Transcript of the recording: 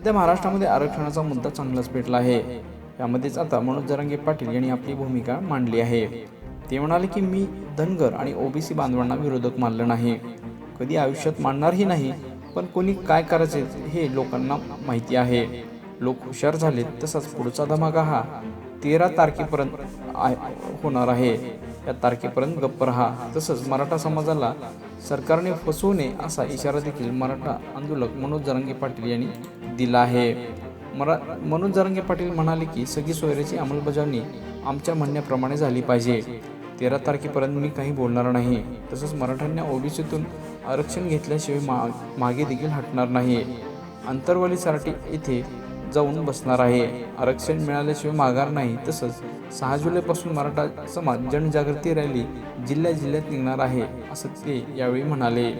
सध्या महाराष्ट्रामध्ये आरक्षणाचा मुद्दा चांगलाच पेटला आहे. यामध्येच आता मनोज जरांगे पाटील यांनी आपली भूमिका मांडली आहे. ते म्हणाले की मी धनगर आणि ओबीसी बांधवांना विरोधक मानलं नाही. कधी आयुष्यात मानणारही नाही पण कोणी काय करायचे हे लोकांना माहिती आहे. लोक हुशार झाले तसाच पुढचा धमाका हा तेरा तारखेपर्यंत होणार आहे. या तारखेपर्यंत गप्प राहा. तसंच मराठा समाजाला सरकारने फसवू नये असा इशारा देखील मराठा आंदोलक मनोज जरांगे पाटील यांनी दिला आहे. मरा मनोज जरांगे पाटील म्हणाले की सगळी सोयऱ्याची अंमलबजावणी आमच्या म्हणण्याप्रमाणे झाली पाहिजे. तेरा तारखेपर्यंत मी काही बोलणार नाही. तसंच मराठ्यांना ओबीसीतून आरक्षण घेतल्याशिवाय मा मागे देखील हटणार नाही. अंतरवाली सराटी येथे जाऊन बसणार आहे. आरक्षण मिळाल्याशिवाय माघार नाही. तसंच सहा जुलैपासून मराठा समाज जनजागृती रॅली जिल्ह्या जिल्ह्यात निघणार आहे असं ते यावेळी म्हणाले.